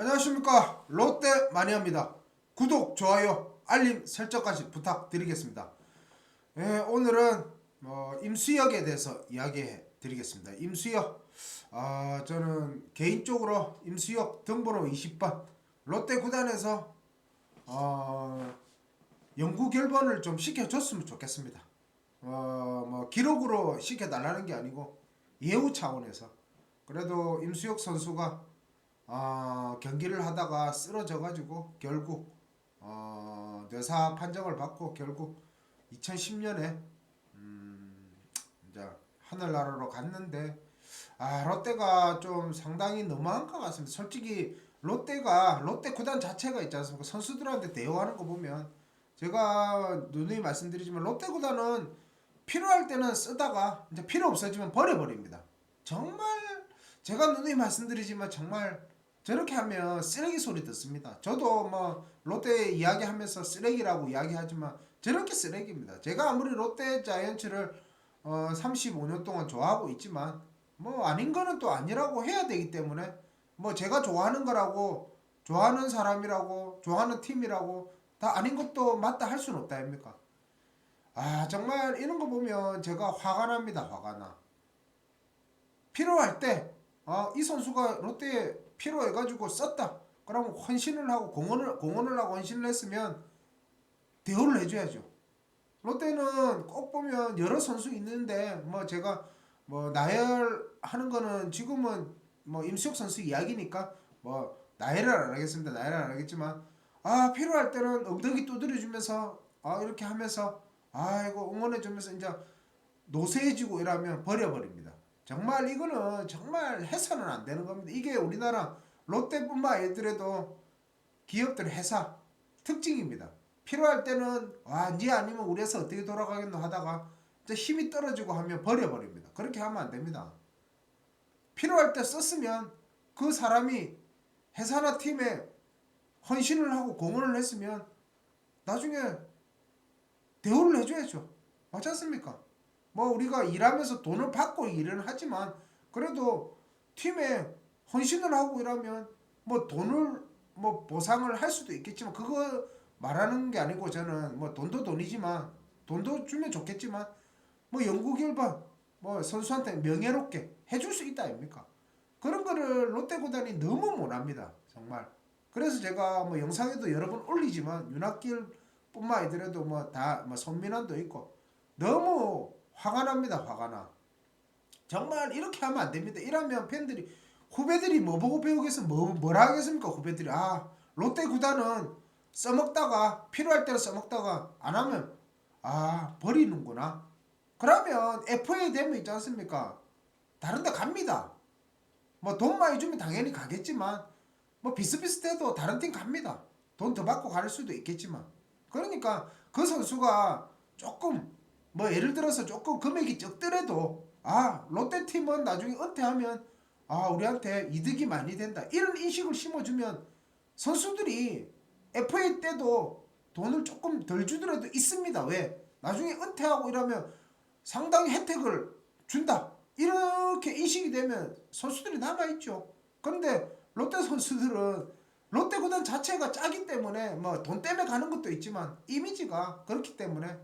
안녕하십니까 롯데 마니아입니다. 구독, 좋아요, 알림 설정까지 부탁드리겠습니다. 예, 오늘은 어, 임수혁에 대해서 이야기해 드리겠습니다. 임수혁, 아, 저는 개인적으로 임수혁 등번호 20번 롯데 구단에서 어, 연구 결번을 좀 시켜줬으면 좋겠습니다. 어, 뭐 기록으로 시켜달라는 게 아니고 예우 차원에서 그래도 임수혁 선수가 어, 경기를 하다가 쓰러져 가지고 결국 어, 뇌사 판정을 받고 결국 2010년에 음, 이제 하늘나라로 갔는데 아 롯데가 좀 상당히 너무한 것 같습니다. 솔직히 롯데가 롯데 구단 자체가 있지 않습니까? 선수들한테 대우하는 거 보면 제가 누누이 말씀드리지만 롯데 구단은 필요할 때는 쓰다가 이제 필요 없어지면 버려버립니다. 정말 제가 누누이 말씀드리지만 정말 저렇게 하면 쓰레기 소리 듣습니다. 저도 뭐 롯데 이야기하면서 쓰레기라고 이야기하지만 저렇게 쓰레기입니다. 제가 아무리 롯데 자이언츠를 어 35년 동안 좋아하고 있지만 뭐 아닌 거는 또 아니라고 해야 되기 때문에 뭐 제가 좋아하는 거라고 좋아하는 사람이라고 좋아하는 팀이라고 다 아닌 것도 맞다 할 수는 없다 아닙니까? 아 정말 이런 거 보면 제가 화가 납니다 화가 나 필요할 때 아, 이 선수가 롯데에 필요해가지고 썼다. 그러면 헌신을 하고 공헌을 공헌을 하고 헌신을 했으면 대우를 해줘야죠. 롯데는 꼭 보면 여러 선수 있는데 뭐 제가 뭐 나열하는 거는 지금은 뭐 임수혁 선수 이야기니까 뭐 나열을 안 하겠습니다. 나열을 안 하겠지만 아 필요할 때는 엉덩이 두드려주면서 아 이렇게 하면서 아 이거 응원해주면서 이제 노쇠해지고 이러면 버려버립니다. 정말 이거는 정말 해서는 안 되는 겁니다. 이게 우리나라 롯데뿐만 아니더라도 기업들 회사 특징입니다. 필요할 때는 와니 아니면 우리 회사 어떻게 돌아가겠노 하다가 힘이 떨어지고 하면 버려버립니다. 그렇게 하면 안 됩니다. 필요할 때 썼으면 그 사람이 회사나 팀에 헌신을 하고 공헌을 했으면 나중에 대우를 해줘야죠. 맞지 않습니까? 뭐 우리가 일하면서 돈을 받고 일을 하지만 그래도 팀에 헌신을 하고 이러면 뭐 돈을 뭐 보상을 할 수도 있겠지만 그거 말하는 게 아니고 저는 뭐 돈도 돈이지만 돈도 주면 좋겠지만 뭐 연구 결과 뭐 선수한테 명예롭게 해줄 수 있다 아닙니까? 그런 거를 롯데 구단이 너무 못합니다 정말. 그래서 제가 뭐 영상에도 여러 번 올리지만 윤학길뿐만 아니더라도 뭐 다뭐 손민환도 있고 너무 화가 납니다 화가 나. 정말 이렇게 하면 안 됩니다. 이러면 팬들이 후배들이 뭐 보고 배우겠어 뭐 뭐라 하겠습니까 후배들이 아 롯데 구단은 써먹다가 필요할 때는 써먹다가 안 하면 아 버리는구나. 그러면 FA 되면 있지 않습니까? 다른 데 갑니다. 뭐 돈 많이 주면 당연히 가겠지만 뭐 비슷비슷해도 다른 팀 갑니다. 돈 더 받고 갈 수도 있겠지만 그러니까 그 선수가 조금 뭐 예를 들어서 조금 금액이 적더라도 아 롯데 팀은 나중에 은퇴하면 아 우리한테 이득이 많이 된다. 이런 인식을 심어주면 선수들이 FA 때도 돈을 조금 덜 주더라도 있습니다. 왜? 나중에 은퇴하고 이러면 상당히 혜택을 준다. 이렇게 인식이 되면 선수들이 남아있죠. 그런데 롯데 선수들은 롯데 구단 자체가 짜기 때문에 뭐 돈 때문에 가는 것도 있지만 이미지가 그렇기 때문에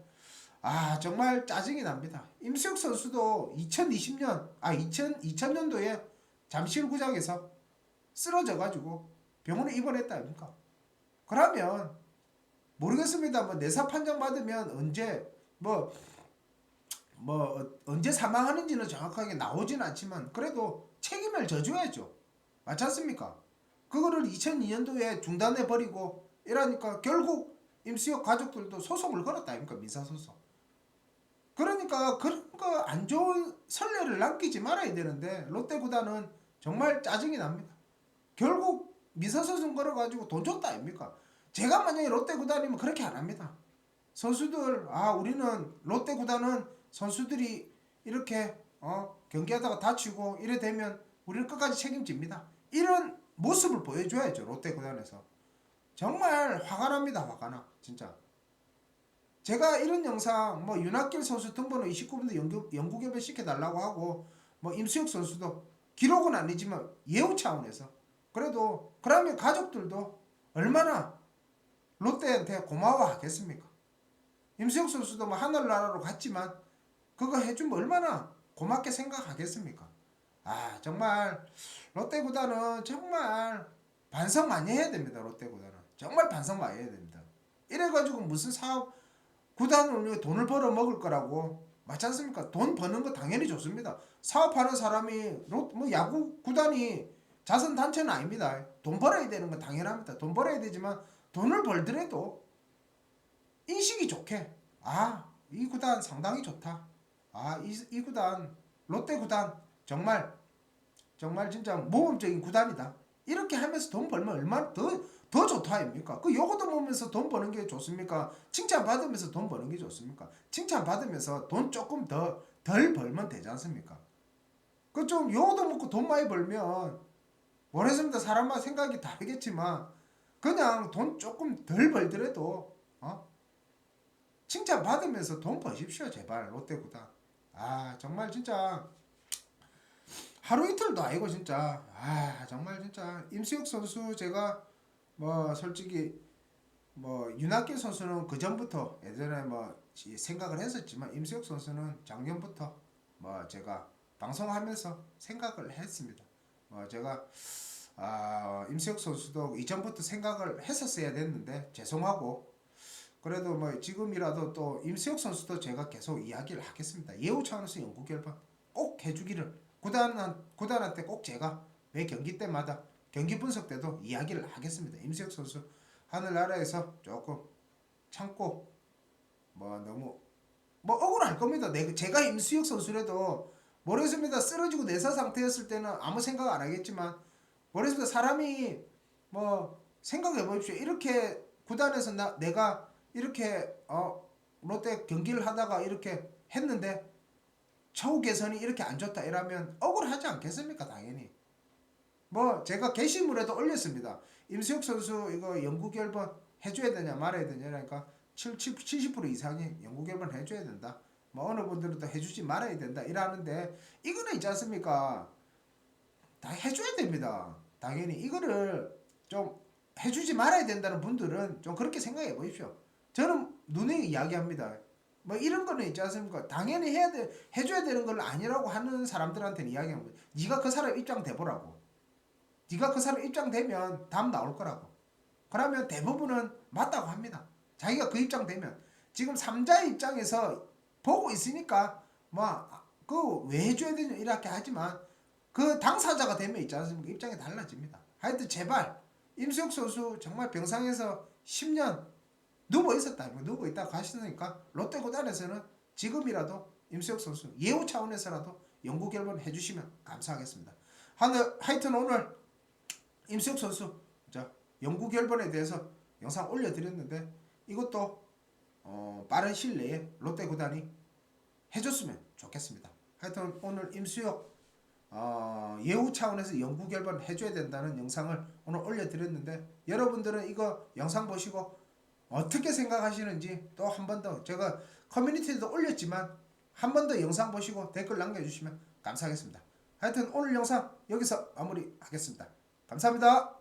아 정말 짜증이 납니다. 임수혁 선수도 2020년 아 2000, 2000년도에 잠실구장에서 쓰러져 가지고 병원에 입원했다 아닙니까? 그러면 모르겠습니다. 뭐 내사 판정 받으면 언제 뭐뭐 언제 사망하는지는 정확하게 나오진 않지만 그래도 책임을 져줘야죠. 맞지 않습니까? 그거를 2002년도에 중단해 버리고 이러니까 결국 임수혁 가족들도 소송을 걸었다 아닙니까 민사 소송. 그러니까 그런 거 안 좋은 선례를 남기지 말아야 되는데 롯데 구단은 정말 짜증이 납니다. 결국 민사소송 걸어가지고 돈 줬다 아닙니까? 제가 만약에 롯데 구단이면 그렇게 안 합니다. 선수들 아 우리는 롯데 구단은 선수들이 이렇게 어 경기하다가 다치고 이래 되면 우리는 끝까지 책임집니다. 이런 모습을 보여줘야죠 롯데 구단에서 정말 화가 납니다 화가 나 진짜. 제가 이런 영상 뭐 윤학길 선수 등번호 29번도 연구 연구개별 시켜달라고 하고 뭐 임수혁 선수도 기록은 아니지만 예우 차원에서 그래도 그러면 가족들도 얼마나 롯데한테 고마워하겠습니까? 임수혁 선수도 뭐 하늘나라로 갔지만 그거 해주면 얼마나 고맙게 생각하겠습니까? 아 정말 롯데 구단은 정말 반성 많이 해야 됩니다. 롯데 구단은 정말 반성 많이 해야 됩니다. 이래가지고 무슨 사업 위해 돈을 벌어 먹을 거라고 맞지 않습니까? 돈 버는 거 당연히 좋습니다. 사업하는 사람이 롯, 뭐 야구 구단이 자선 단체는 아닙니다. 돈 벌어야 되는 건 당연합니다. 돈 벌어야 되지만 돈을 벌더라도 인식이 좋게 아 이 구단 상당히 좋다. 아이 이 구단 롯데 구단 정말 정말 진짜 모범적인 구단이다. 이렇게 하면서 돈 벌면 얼마나 더, 더 좋다 아닙니까? 그 요거도 보면서 돈 버는 게 좋습니까? 칭찬 받으면서 돈 버는 게 좋습니까? 칭찬 받으면서 돈 조금 더 덜 벌면 되지 않습니까? 그 좀 요거도 먹고 돈 많이 벌면 모르겠습니다. 사람마다 생각이 다르겠지만 그냥 돈 조금 덜 벌더라도 어? 칭찬 받으면서 돈 버십시오 제발 롯데 구단. 아 정말 진짜 하루 이틀도 아니고 진짜 아 정말 진짜 임수혁 선수 제가 뭐 솔직히 뭐 윤학길 선수는 그 전부터 예전에 뭐이 생각을 했었지만 임수혁 선수는 작년부터 뭐 제가 방송하면서 생각을 했습니다. 뭐 제가 아 임수혁 선수도 이전부터 생각을 했었어야 됐는데 죄송하고 그래도 뭐 지금이라도 또 임수혁 선수도 제가 계속 이야기를 하겠습니다. 예우 차원에서 연구 결과 꼭 해주기를 구단 구단한테 꼭 제가 매 경기 때마다 경기 분석 때도 이야기를 하겠습니다. 임수혁 선수 하늘나라에서 조금 참고 뭐 너무 뭐 억울할 겁니다. 내 제가 임수혁 선수라도 모르겠습니다. 쓰러지고 내사 상태였을 때는 아무 생각 안 하겠지만 모르겠습니다. 사람이 뭐 생각해 보십시오. 이렇게 구단에서 나 내가 이렇게 어 롯데 경기를 하다가 이렇게 했는데 처우 개선이 이렇게 안 좋다 이러면 억울하지 않겠습니까? 당연히. 뭐 제가 게시물에도 올렸습니다. 임수혁 선수 이거 연구 결번 해줘야 되냐 말아야 되냐 그러니까 70, 70% 이상이 연구 결번 해줘야 된다. 뭐 어느 분들은 또 해주지 말아야 된다 이러는데 이거는 있지 않습니까? 다 해줘야 됩니다. 당연히 이거를 좀 해주지 말아야 된다는 분들은 좀 그렇게 생각해 보십시오. 저는 눈에 이야기합니다. 뭐 이런 거는 있지 않습니까? 당연히 해야 돼 해줘야 되는 걸 아니라고 하는 사람들한테는 이야기합니다. 네가 그 사람 입장 돼보라고. 네가 그 사람 입장 되면 답 나올 거라고. 그러면 대부분은 맞다고 합니다. 자기가 그 입장 되면 지금 삼자의 입장에서 보고 있으니까 뭐그왜 해줘야 되냐 이렇게 하지만 그 당사자가 되면 있지 않습니까? 입장이 달라집니다. 하여튼 제발 임수혁 선수 정말 병상에서 10년 누워 있었다. 누워 있다 가시니까 롯데 구단에서는 지금이라도 임수혁 선수 예우 차원에서라도 연구 결번 해주시면 감사하겠습니다. 하여튼 오늘 임수혁 선수 자 연구 결번에 대해서 영상 올려드렸는데 이것도 어, 빠른 시일 내에 롯데 구단이 해줬으면 좋겠습니다. 하여튼 오늘 임수혁 어, 예우 차원에서 연구 결번 해줘야 된다는 영상을 오늘 올려드렸는데 여러분들은 이거 영상 보시고 어떻게 생각하시는지 또 한 번 더 제가 커뮤니티에도 올렸지만 한 번 더 영상 보시고 댓글 남겨주시면 감사하겠습니다. 하여튼 오늘 영상 여기서 마무리하겠습니다. 감사합니다.